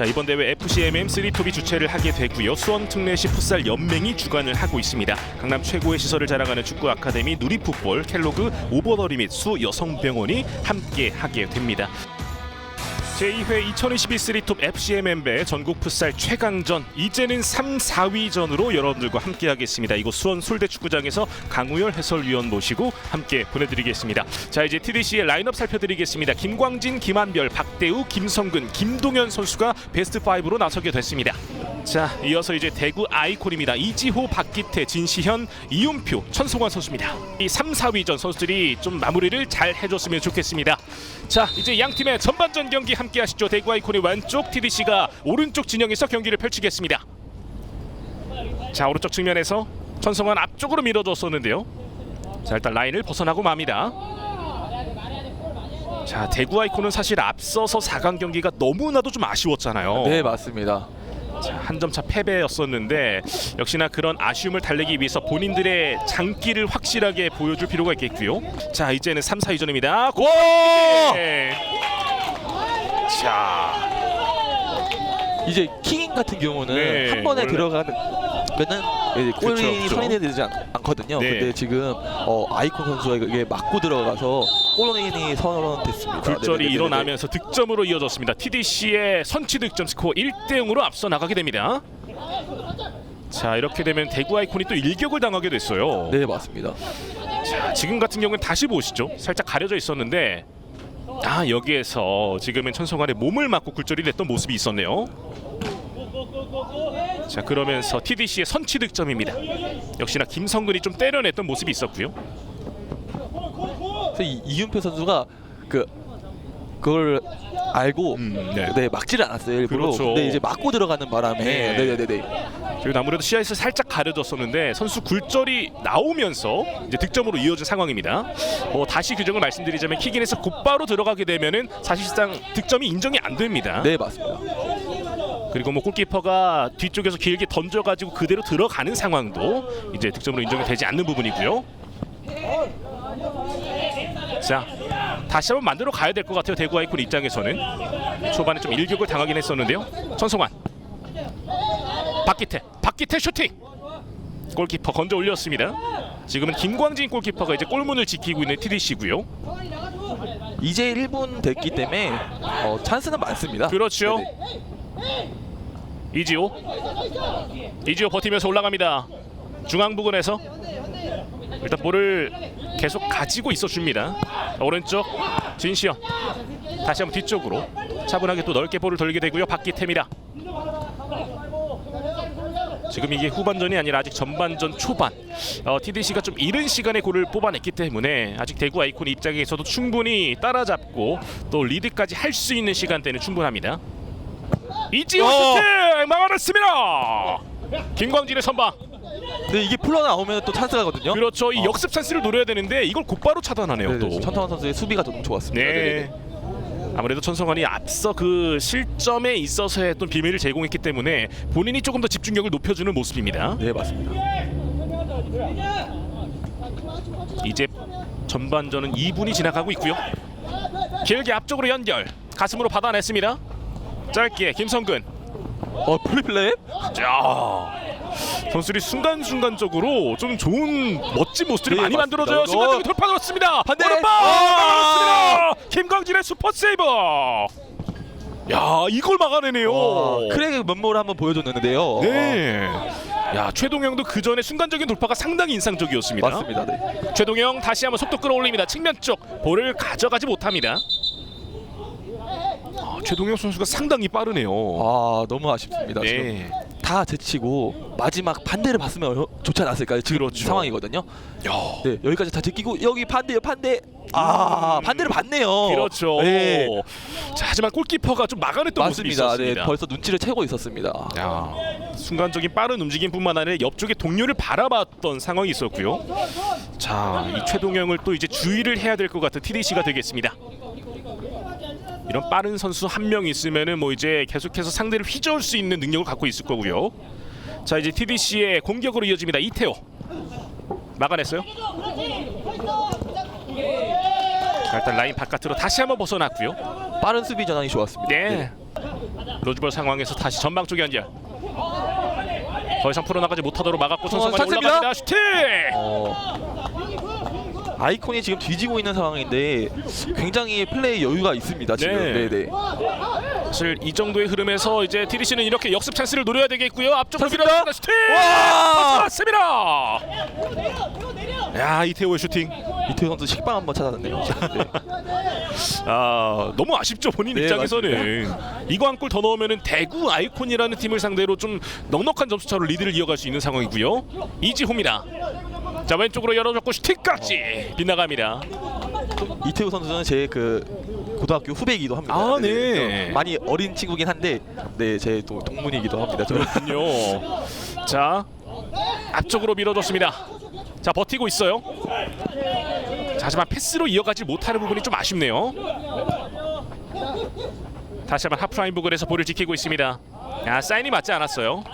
자 이번 대회 FCMM 3톱이 주최를 하게 되고요. 수원 특례시 풋살 연맹이 주관을 하고 있습니다. 강남 최고의 시설을 자랑하는 축구 아카데미 누리풋볼 켈로그 오버더리 및 수 여성병원이 함께 하게 됩니다. 제2회 2022 3톱 FCMM배 전국 풋살 최강전 이제는 3, 4위전으로 여러분들과 함께하겠습니다. 이곳 수원 솔대 축구장에서 강우열 해설위원 모시고 함께 보내드리겠습니다. 자 이제 TDC의 라인업 살펴드리겠습니다. 김광진, 김한별, 박대우, 김성근, 김동현 선수가 베스트 5로 나서게 됐습니다. 자 이어서 이제 대구 아이콘입니다. 이지호, 박기태, 진시현, 이윤표, 천성환 선수입니다. 이 3, 4위전 선수들이 좀 마무리를 잘 해줬으면 좋겠습니다. 자 이제 양 팀의 전반전 경기 함께 하시죠. 대구 아이콘의 왼쪽 TDC가 오른쪽 진영에서 경기를 펼치겠습니다. 자 오른쪽 측면에서 천성환 앞쪽으로 밀어줬었는데요. 자 일단 라인을 벗어나고 맙니다. 자 대구 아이콘은 사실 앞서서 4강 경기가 너무나도 좀 아쉬웠잖아요. 네 맞습니다. 한 점 차 패배였었는데 역시나 그런 아쉬움을 달래기 위해서 본인들의 장기를 확실하게 보여줄 필요가 있겠고요. 자 이제는 3, 4위전입니다. 고! 네. 자 이제 킹인 같은 경우는 네, 한 번에 원래- 들어가면은 이제 골이 그쵸, 그쵸. 선이 되지 않, 않거든요. 네. 근데 지금 어, 아이콘 선수가 이게 맞고 들어가서 골이 선언됐습니다. 굴절이 네네네네네. 일어나면서 득점으로 이어졌습니다. TDC의 선취 득점 스코어 1대 0으로 앞서 나가게 됩니다. 자 이렇게 되면 대구 아이콘이 또 일격을 당하게 됐어요. 네 맞습니다. 자, 지금 같은 경우는 다시 보시죠. 살짝 가려져 있었는데 아 여기에서 지금은 천성환의 몸을 맞고 굴절이 됐던 모습이 있었네요. 자 그러면서 TDC의 선취 득점입니다. 역시나 김성근이 좀 때려냈던 모습이 있었고요. 이, 이윤표 선수가 그 그걸 알고 음, 네. 네. 막지를 않았어요 일부러. 그렇죠. 근데 이제 맞고 들어가는 바람에 네. 네네네네. 그리고 아무래도 시야에서 살짝 가려졌었는데 선수 굴절이 나오면서 이제 득점으로 이어진 상황입니다. 뭐 다시 규정을 말씀드리자면 킥인에서 곧바로 들어가게 되면은 사실상 득점이 인정이 안 됩니다. 네 맞습니다. 그리고 뭐 골키퍼가 뒤쪽에서 길게 던져가지고 그대로 들어가는 상황도 이제 득점으로 인정이 되지 않는 부분이고요. 자, 다시 한번 만들어 가야 될 것 같아요. 대구 아이콘 입장에서는 초반에 좀 일격을 당하긴 했었는데요. 천성환, 박기태, 박기태 슈팅. 골키퍼 건져 올렸습니다. 지금은 김광진 골키퍼가 이제 골문을 지키고 있는 TDC고요. 이제 1분 됐기 때문에 어, 찬스는 많습니다. 그렇죠. 네네. 이지호 이지호 버티면서 올라갑니다 중앙 부근에서 일단 볼을 계속 가지고 있어 줍니다. 오른쪽 진시현 다시 한번 뒤쪽으로 차분하게 또 넓게 볼을 돌리게 되고요. 박기태입니다 지금 이게 후반전이 아니라 아직 전반전 초반. 어, TDC가 좀 이른 시간에 골을 뽑아냈기 때문에 아직 대구 아이콘 입장에서도 충분히 따라잡고 또 리드까지 할 수 있는 시간대는 충분합니다. 이지호 어. 슈팅! 막아냈습니다. 김광진의 선방. 근데 이게 풀러 나오면 또 찬스가거든요. 그렇죠. 이 어. 역습 찬스를 노려야 되는데 이걸 곧바로 차단하네요. 또. 네네. 천태환 선수의 수비가 너무 좋았습니다. 네. 네네네. 아무래도 천성환이 앞서 그 실점에 있어서의 또 비밀을 제공했기 때문에 본인이 조금 더 집중력을 높여주는 모습입니다. 네 맞습니다. 이제 전반전은 2분이 지나가고 있고요. 길게 앞쪽으로 연결. 가슴으로 받아냈습니다. 짧게 김성근. 어 프리플레이? 자 선수들이 순간순간적으로 좀 좋은 멋진 모습들이 네, 많이 맞습니다. 만들어져요. 순간적인 어. 돌파 넣었습니다. 반대. 오른발 아. 막았습니다. 김광진의 슈퍼 세이브. 야 이걸 막아내네요. 와, 크랙의 면모를 한번 보여줬는데요. 네. 야 최동영도 그 전에 순간적인 돌파가 상당히 인상적이었습니다. 어, 맞습니다. 네. 최동영 다시 한번 속도 끌어올립니다. 측면 쪽 볼을 가져가지 못합니다. 아, 최동영 선수가 상당히 빠르네요. 아 너무 아쉽습니다. 지금 네. 다 제치고 마지막 반대를 봤으면 어, 좋지 않았을까요? 지금 그렇죠. 상황이거든요. 야. 네 여기까지 다 제끼고 여기 반대요 반대. 아 음. 반대를 봤네요. 그렇죠. 네. 자, 하지만 골키퍼가 좀 막아냈던 모습이 맞습니다. 네 있었습니다. 벌써 눈치를 채고 있었습니다. 야, 순간적인 빠른 움직임뿐만 아니라 옆쪽의 동료를 바라봤던 상황이 있었고요. 자, 이 최동영을 또 이제 주의를 해야 될 것 같은 TDC가 되겠습니다. 이런 빠른 선수 한 명 있으면은 뭐 이제 계속해서 상대를 휘저을 수 있는 능력을 갖고 있을 거고요. 자, 이제 TDC의 공격으로 이어집니다. 이태호 막아냈어요. 자, 일단 라인 바깥으로 다시 한번 벗어났고요. 빠른 수비 전환이 좋았습니다. 네. 로즈볼 상황에서 다시 전방 쪽 연결. 더 이상 풀어나가지 못하도록 막았고 선수가 찬스입니다. 올라갑니다. 슈팅! 어, 아이콘이 지금 뒤지고 있는 상황인데 굉장히 플레이 여유가 있습니다 지금. 네. 네, 네. 사실 이 정도의 흐름에서 이제 TDC는 이렇게 역습 찬스를 노려야 되겠고요. 앞쪽으로 찬스입니다. 밀어줍니다. 슈팅! 와! 맞습니다. 야 이태호의 슈팅. 이태호 선수 식빵 한번 찾았네요. 네. 아 너무 아쉽죠 본인 네, 입장에서는 이거 한 골 더 넣으면은 대구 아이콘이라는 팀을 상대로 좀 넉넉한 점수 차로 리드를 이어갈 수 있는 상황이고요. 이지호입니다. 자 왼쪽으로 열어줬고 슈팅까지 빗나갑니다. 이태호 선수는 제 그 고등학교 후배이기도 합니다. 아, 네. 좀 많이 어린 친구긴 한데 네, 제 또 동문이기도 합니다. 저. 그렇군요. 자 앞쪽으로 밀어줬습니다. 자 버티고 있어요. 자, 하지만 패스로 이어가지 못하는 부분이 좀 아쉽네요. 다시 한번 하프라인 부근에서 볼을 지키고 있습니다. 아 사인이 맞지 않았어요.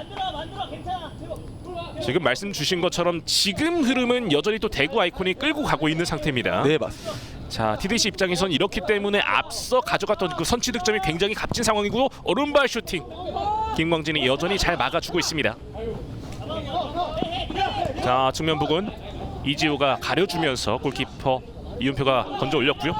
지금 말씀 주신 것처럼 지금 흐름은 여전히 또 대구 아이콘이 끌고 가고 있는 상태입니다. 네, 맞습니다. 자 TDC 입장에선 이렇기 때문에 앞서 가져갔던 그 선취 득점이 굉장히 값진 상황이고 오른발 슈팅 김광진이 여전히 잘 막아주고 있습니다. 자 측면 부근 이지호가 가려주면서 골키퍼 이윤표가 건져 올렸고요.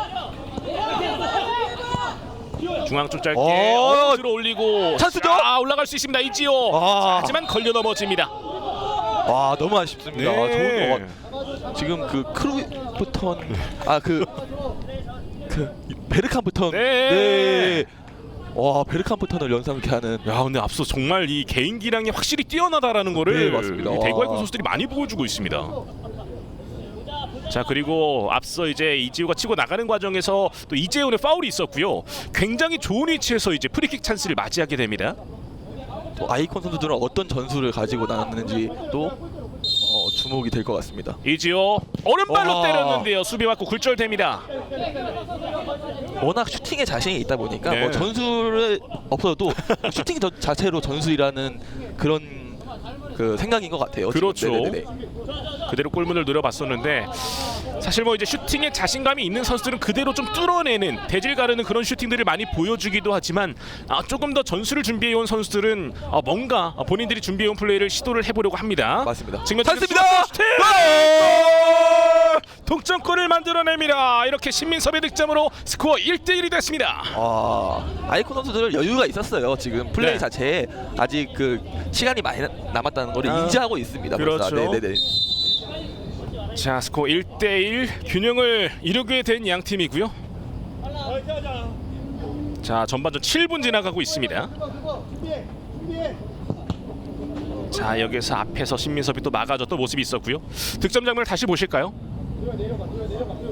중앙 좀 짧게 어, 들어 올리고 찬스죠? 아 올라갈 수 있습니다 이지호 아. 하지만 걸려 넘어집니다. 와, 너무 아쉽습니다. 네. 좋은 거. 지금 그 크루프턴 아그 그 베르캄프턴 네. 네. 와, 베르캄프턴을 연상케 하는 야 근데 앞서 정말 이 개인 기량이 확실히 뛰어나다라는 거를 네, 맞습니다. 이 대구 와. 아이콘 선수들이 많이 보여주고 있습니다. 자 그리고 앞서 이제 이지우가 치고 나가는 과정에서 또 이재훈의 파울이 있었고요. 굉장히 좋은 위치에서 이제 프리킥 찬스를 맞이하게 됩니다. 또 아이콘 선수들은 어떤 전술을 가지고 나왔는지 또 어, 주목이 될 것 같습니다. 이지호 오른발로 와. 때렸는데요. 수비 맞고 굴절됩니다. 워낙 슈팅에 자신이 있다 보니까 네. 뭐 전술을 없어도 슈팅 저 자체로 전술이라는 그런 그 생각인 것 같아요. 지금. 그렇죠. 그대로 골문을 노려봤었는데 사실 뭐 이제 슈팅에 자신감이 있는 선수들은 그대로 좀 뚫어내는 대질 가르는 그런 슈팅들을 많이 보여주기도 하지만 아, 조금 더 전술을 준비해온 선수들은 아, 뭔가 아, 본인들이 준비해온 플레이를 시도를 해보려고 합니다. 맞습니다. 측면 찬스입니다. 슈팅! 동점골을 만들어냅니다. 이렇게 신민섭의 득점으로 스코어 1대1이 됐습니다. 아, 아이콘 선수들 여유가 있었어요. 지금 플레이 네. 자체에 아직 그 시간이 많이 나- 남았다는 걸 아, 인지하고 있습니다. 그렇죠. 네네네. 자 스코어 1대1 균형을 이루게 된 양 팀이고요. 자 전반전 7분 지나가고 있습니다. 자 여기서 앞에서 신민섭이 또 막아줬던 모습이 있었고요. 득점 장면을 다시 보실까요?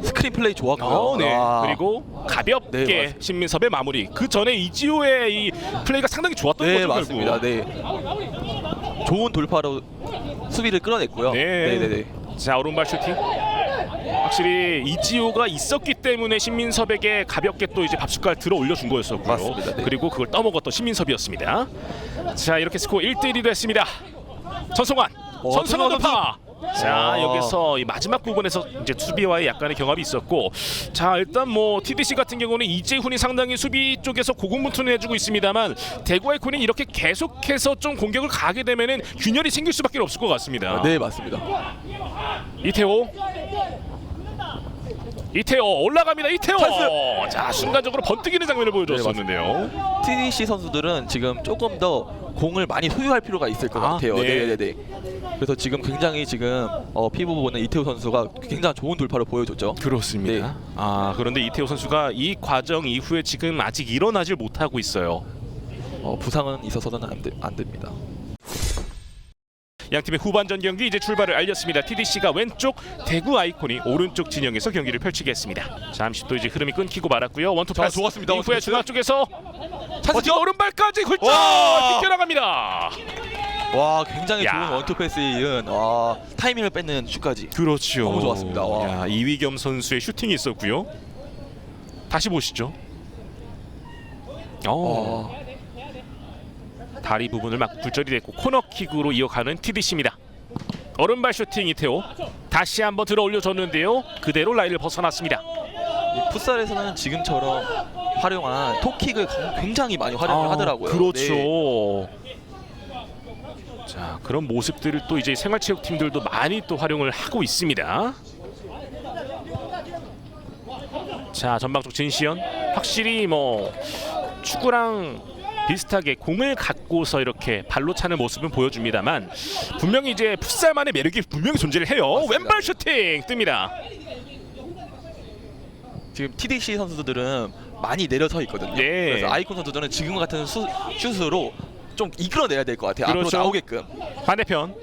스크린 플레이 좋았고요. 어, 네. 아, 그리고 가볍게 네, 맞습니다. 신민섭의 마무리. 그 전에 이지호의 이 플레이가 상당히 좋았던 네 거죠 맞습니다. 결국. 네. 좋은 돌파로 수비를 끌어냈고요. 네. 네 네 네. 자 오른발 슈팅. 확실히 이지호가 있었기 때문에 신민섭에게 가볍게 또 이제 밥숟갈 들어 올려준 거였었고요. 맞습니다. 네. 그리고 그걸 떠먹었던 신민섭이었습니다. 자 이렇게 스코어 1대 1이 됐습니다. 전성환, 어, 전성환 돌파. 자 와. 여기서 이 마지막 부분에서 이제 수비와의 약간의 경합이 있었고 자 일단 뭐 TDC 같은 경우는 이재훈이 상당히 수비 쪽에서 고군분투를 해주고 있습니다만 대구 아이콘이 이렇게 계속해서 좀 공격을 가게 되면은 균열이 생길 수밖에 없을 것 같습니다. 네 맞습니다. 이태호 이태호 올라갑니다 이태호 찬스! 자 순간적으로 번뜩이는 장면을 보여줬었는데요 TDC 선수들은 지금 조금 더 공을 많이 소유할 필요가 있을 것 아, 같아요. 네. 네 네네. 그래서 지금 굉장히 지금 어, 피부 보는 이태호 선수가 굉장히 좋은 돌파를 보여줬죠. 그렇습니다 네. 아 그런데 이태호 선수가 이 과정 이후에 지금 아직 일어나질 못하고 있어요 어, 부상은 있어서는 안, 되, 안 됩니다. 양 팀의 후반전 경기 이제 출발을 알렸습니다 TDC가 왼쪽 대구 아이콘이 오른쪽 진영에서 경기를 펼치겠습니다 잠시 또 이제 흐름이 끊기고 말았고요 원투 자, 패스 좋았습니다. 이후에. 중앙 쪽에서 찬스죠? 버티고 오른발까지 훌쩍 와! 빗겨나갑니다 와 굉장히 야. 좋은 원투 패스에 이은 와, 타이밍을 뺏는 슛까지. 그렇죠. 너무 좋았습니다. 와. 야, 이위겸 선수의 슈팅이 있었고요. 다시 보시죠. 어, 어, 다리 부분을 막 굴절이 됐고 코너킥으로 이어가는 TDC입니다. 오른발 슈팅 이태호 다시 한번 들어 올려줬는데요. 그대로 라인을 벗어났습니다. 이 풋살에서는 지금처럼 활용한 톡킥을 굉장히 많이 활용을 아, 하더라고요. 그렇죠. 네. 자 그런 모습들을 또 이제 생활체육팀들도 많이 또 활용을 하고 있습니다. 자 전방 쪽 진시현 확실히 뭐 축구랑 비슷하게 공을 갖고서 이렇게 발로 차는 모습은 보여줍니다만 분명히 이제 풋살만의 매력이 분명히 존재를 해요. 왼발 슈팅 뜹니다. 지금 TDC 선수들은 많이 내려서 있거든요. 예. 그래서 아이콘 선수들은 지금 같은 수, 슛으로 좀 이끌어내야 될 것 같아요. 그렇죠. 앞으로 나오게끔. 반대편.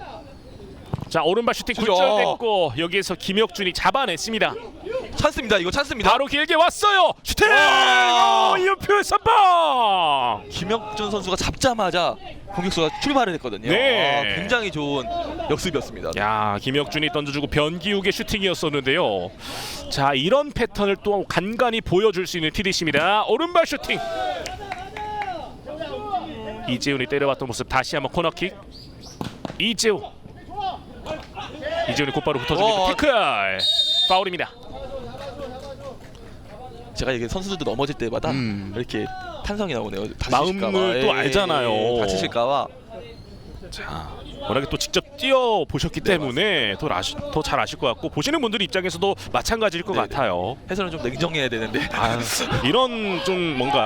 자 오른발 슈팅 그죠. 굴절됐고 여기에서 김혁준이 잡아냈습니다. 찬스입니다. 이거 찬스입니다. 바로 길게 왔어요. 슈팅! 와! 오, 이은표 선방. 김혁준 선수가 잡자마자 공격수가 출발을 했거든요. 네. 아, 굉장히 좋은 역습이었습니다. 야 김혁준이 던져주고 변기욱의 슈팅이었었는데요. 자 이런 패턴을 또 간간히 보여줄 수 있는 TDC입니다. 오른발 슈팅. 이재훈이 때려봤던 모습 다시 한번 코너킥. 이재훈. 이재훈이 곧바로 붙어줍니다. 어. 태클. 파울입니다. 제가 이게 선수들도 넘어질 때마다 음. 이렇게 탄성이 나오네요. 마음을 다치실까봐. 또 알잖아요. 다치실까봐. 자, 워낙에 또 직접 뛰어 보셨기 네, 때문에 더 잘 아실 것 같고 보시는 분들 입장에서도 마찬가지일 것 네네. 같아요. 해설은 좀 냉정해야 되는데. 아, 이런 좀 뭔가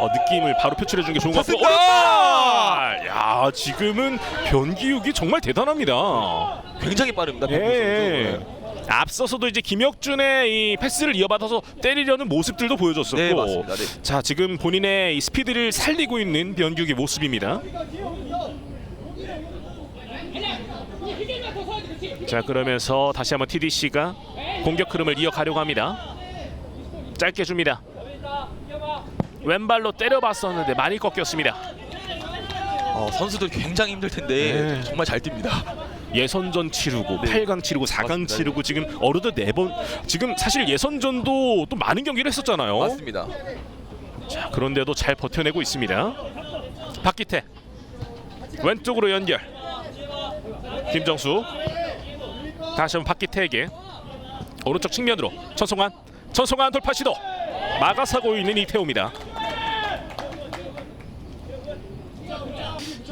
어, 느낌을 바로 표출해 주는 게 좋은 것 같고! 오른발! 야 지금은 변기욱이 정말 대단합니다. 굉장히 빠릅니다. 예. 변기수 선수. 앞서서도 이제 김혁준의 이 패스를 이어받아서 때리려는 모습들도 보여줬었고 네, 맞습니다. 네. 자 지금 본인의 이 스피드를 살리고 있는 변기욱의 모습입니다. 자 그러면서 다시 한번 TDC가 공격 흐름을 이어가려고 합니다. 짧게 줍니다. 왼발로 때려봤었는데 많이 꺾였습니다. 어, 선수들 굉장히 힘들 텐데 네. 정말 잘 뜁니다. 예선전 치르고 네. 8강 치르고 4강 맞습니다. 치르고 지금 어느덧 네번 지금 사실 예선전도 또 많은 경기를 했었잖아요. 맞습니다. 자, 그런데도 잘 버텨내고 있습니다. 박기태 왼쪽으로 연결. 김정수 다시 한번 박기태에게 오른쪽 측면으로 천송환 천송환 돌파 시도 막아서고 있는 이태호입니다.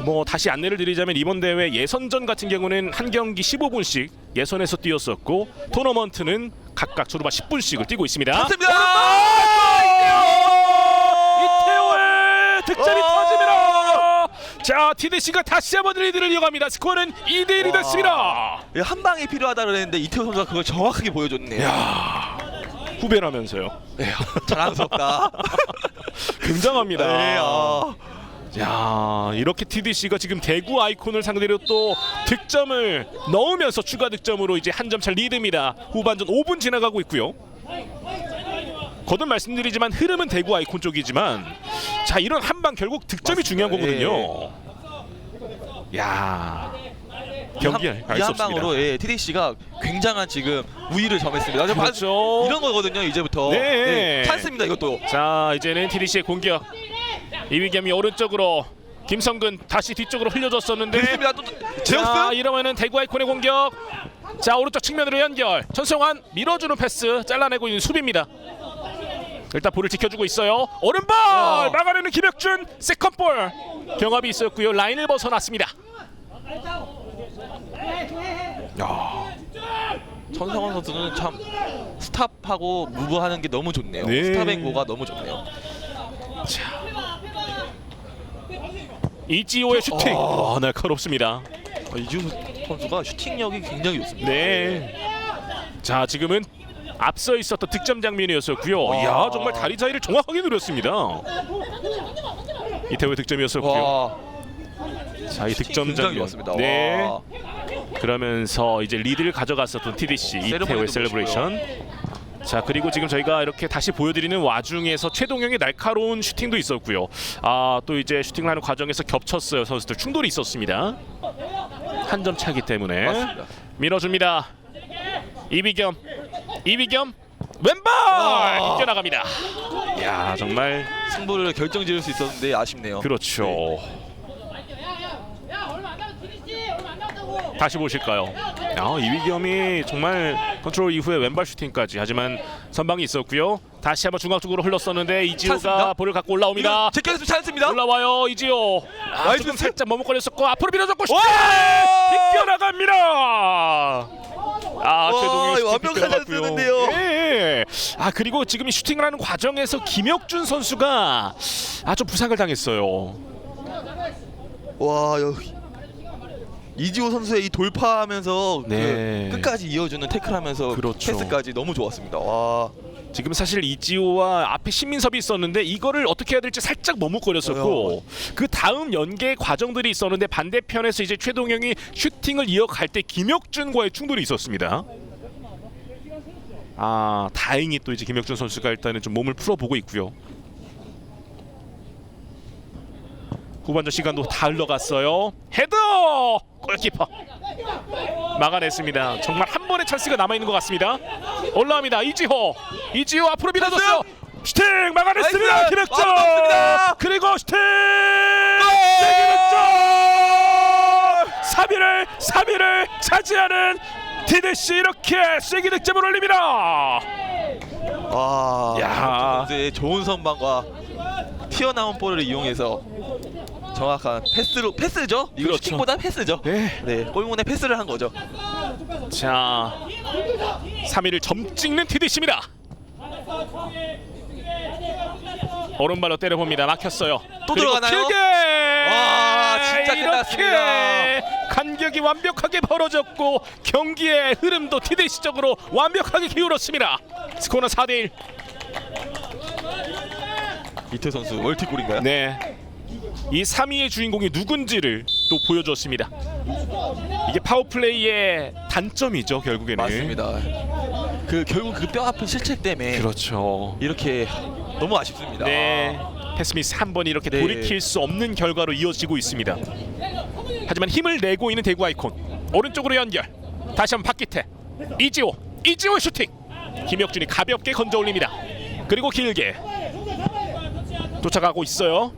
뭐 다시 안내를 드리자면 이번 대회 예선전 같은 경우는 한 경기 15분씩 예선에서 뛰었었고 토너먼트는 각각 주루바 10분씩을 뛰고 있습니다. 맞습니다. 이태호의 득점이 어! 터집니다. 자, TDC가 다시 한번 리드를 이어갑니다. 스코어는 2대 1이 와. 됐습니다. 예, 한 방이 필요하다 그랬는데 이태호 선수가 그걸 정확하게 보여줬네요. 후배라면서요. 네, 자랑스럽다. 굉장합니다. 네, 아. 야, 이렇게 TDC가 지금 대구 아이콘을 상대로 또 득점을 넣으면서 추가 득점으로 이제 한 점 차 리드입니다. 후반전 5분 지나가고 있고요. 거듭 말씀드리지만 흐름은 대구 아이콘 쪽이지만 자 이런 한 방 결국 득점이. 중요한 거거든요. 야 경기 이 알수 한 없습니다. 방으로 예, TDC가 굉장한 지금 우위를 점했습니다. 그렇죠. 이런 거거든요 이제부터. 네. 찬스입니다 이것도. 자 이제는 TDC의 공격 이위겸이 오른쪽으로 김성근 다시 뒤쪽으로 흘려줬었는데 됐습니다. 또 자 제우스. 이러면은 대구 아이콘의 공격 자 오른쪽 측면으로 연결 전성환 밀어주는 패스 잘라내고 있는 수비입니다 일단 볼을 지켜주고 있어요 오른발 와. 막아내는 김혁준 세컨볼 경합이 있었고요 라인을 벗어났습니다 전성원 선수는 참 스탑하고 무브하는 게 너무 좋네요. 네. 스탑앤고가 너무 좋네요. 이지호의 슈팅 아, 날카롭습니다 아, 이지우 선수가 슈팅력이 굉장히 좋습니다. 네. 자 지금은 앞서 있었던 득점 장면이었었고요. 와. 이야 정말 다리 사이를 정확하게 누렸습니다. 이태호의 득점이었었고요. 와, 자이 득점 굉장히 장면. 좋았습니다. 네. 와. 그러면서 이제 리드를 가져갔었던 TDC 이태호의 세레머니도 셀레브레이션. 자 그리고 지금 저희가 이렇게 다시 보여드리는 와중에서 최동영의 날카로운 슈팅도 있었고요. 아 또 이제 슈팅을 하는 과정에서 겹쳤어요 선수들 충돌이 있었습니다. 한 점 차기 때문에. 밀어줍니다. 이비겸, 이비겸 왼발 와. 뛰어나갑니다. 야 정말 승부를 결정지을 수 있었는데 아쉽네요. 그렇죠. 다시 보실까요? 야, 이위겸이 정말 컨트롤 이후에 왼발 슈팅까지 하지만 선방이 있었고요. 다시 한번 중앙 쪽으로 흘렀었는데 이지호가 찬스입니다. 볼을 갖고 올라옵니다. 제껴서 찬스입니다. 올라와요 이지호. 아, 나이스 조금 패스. 살짝 머뭇거렸었고 앞으로 밀어줬고 슈팅! 와! 아 와, 최동현 슈팅 완벽한 비껴나갔고요. 찬스였는데요. 예. 아 그리고 지금 이 슈팅을 하는 과정에서 김혁준 선수가 아좀 부상을 당했어요. 와 여기 이지호 선수의 이 돌파하면서 네. 그 끝까지 이어주는 태클하면서 그렇죠. 패스까지 너무 좋았습니다. 와 지금 사실 이지호와 앞에 신민섭이 있었는데 이거를 어떻게 해야 될지 살짝 머뭇거렸었고 그 다음 연계 과정들이 있었는데 반대편에서 이제 최동영이 슈팅을 이어갈 때 김혁준과의 충돌이 있었습니다. 아 다행히 또 이제 김혁준 선수가 일단은 좀 몸을 풀어보고 있고요. 후반전 시간도 다 흘러갔어요. 헤더 골키퍼 막아냈습니다. 정말 한 번의 찬스가 남아 있는 것 같습니다. 올라옵니다. 이지호, 이지호 앞으로 밀어줬어요. 슈팅 막아냈습니다. 나이스! 완벽합니다. 그리고 슈팅 김혁준 3위를 3위를 차지하는 디데시 이렇게 세기 득점을 올립니다. 와, 야. 좋은 선방과 튀어나온 볼을 이용해서 정확한 패스로 패스죠. 이거 그렇죠. 슈팅보다 패스죠. 네. 네, 골문에 패스를 한 거죠. 자, 3위를 점 찍는 TDC입니다. 오른발로 때려봅니다. 막혔어요. 또 그리고 들어가나요? 길게! 와, 진짜 끝났습니다. 간격이 완벽하게 벌어졌고 경기의 흐름도 TDC적으로 완벽하게 기울었습니다. 스코어는 4대1. 이태 선수 멀티골인가요? 네. 이 3위의 주인공이 누군지를 또 보여줬습니다. 이게 파워플레이의 단점이죠, 결국에는. 맞습니다. 그 결국 그 뼈 아픈 실책 때문에 그렇죠. 이렇게 너무 아쉽습니다. 네. 패스미스 한 번 이렇게 네. 돌이킬 수 없는 결과로 이어지고 있습니다. 하지만 힘을 내고 있는 대구 아이콘 오른쪽으로 연결. 다시 한번 박기태 이지호 이지호 슈팅. 김혁준이 가볍게 건져 올립니다. 그리고 길게 쫓아가고 있어요.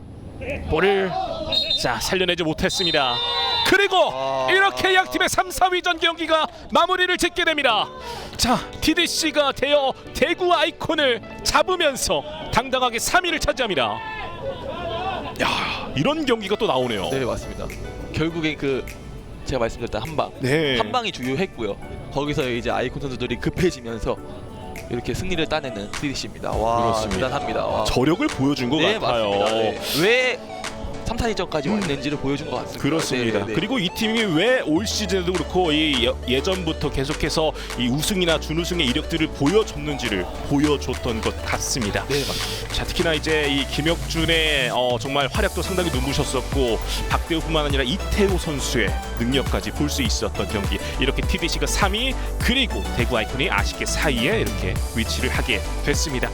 볼을 자 살려내지 못했습니다. 그리고 아. 이렇게 양 팀의 3, 4위전 경기가 마무리를 짓게 됩니다. 자, TDC가 되어 대구 아이콘을 잡으면서 당당하게 3위를 차지합니다. 야, 이런 경기가 또 나오네요. 네 맞습니다. 결국에 그 제가 말씀드렸던 한방 네. 한 방이 주요했고요. 거기서 이제 아이콘 선수들이 급해지면서 이렇게 승리를 따내는 TDC입니다. 와 그렇습니다. 대단합니다. 와. 저력을 보여준 것 네 같아요. 맞습니다. 네. 왜 3, 4위전까지 왔는지를 보여준 것 같습니다. 그렇습니다. 네, 네. 그리고 이 팀이 왜 올 시즌에도 그렇고 이 예- 예전부터 계속해서 이 우승이나 준우승의 이력들을 보여줬는지를 보여줬던 것 같습니다. 네 맞습니다. 자 특히나 이제 이 김혁준의 어, 정말 활약도 상당히 눈부셨었고 박대호뿐만 아니라 이태호 선수의 능력까지 볼 수 있었던 경기 이렇게 TDC가 3위 그리고 대구 아이콘이 아쉽게 4위에 이렇게 위치를 하게 됐습니다.